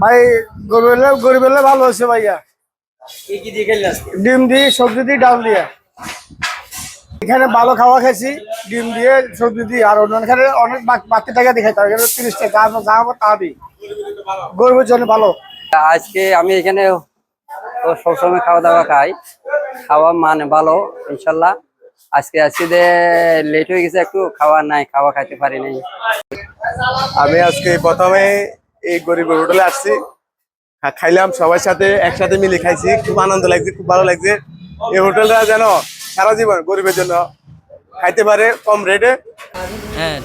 ভাই গরিবের গরিবের ভালো হয়েছে ভাইয়া। কি কি দিয়ে খেললে ডিম দিয়ে সবজি দিয়ে ডাল দিয়ে। এখানে ভালো খাওয়া খাইছি ডিম দিয়ে সবজি দিয়ে আর অন্যখানে অনেক বাক- টাকা দিয়ে খাইতে হবে তিরিশ টাকা যা যা তা দিই গরিবের জন্য ভালো। আজকে আমি এখানে সবসময় খাওয়া দাওয়া খাই। খাওয়া মানে ভালো ইনশাল্লাহ। আজকে আজকে লেট হয়ে গেছে একটু খাওয়া নাই খাওয়া খাইতে পারি নাই। আমি আজকে প্রথমে এই গরিবের হোটেলে আসছি। খা- খাইলাম সবার সাথে একসাথে মিলে খাইছি। খুব আনন্দ লাগছে খুব ভালো লাগছে। এই হোটেলটা যেন সারা জীবন গরিবের জন্য খাইতে পারে কম রেটে হ্যাঁ।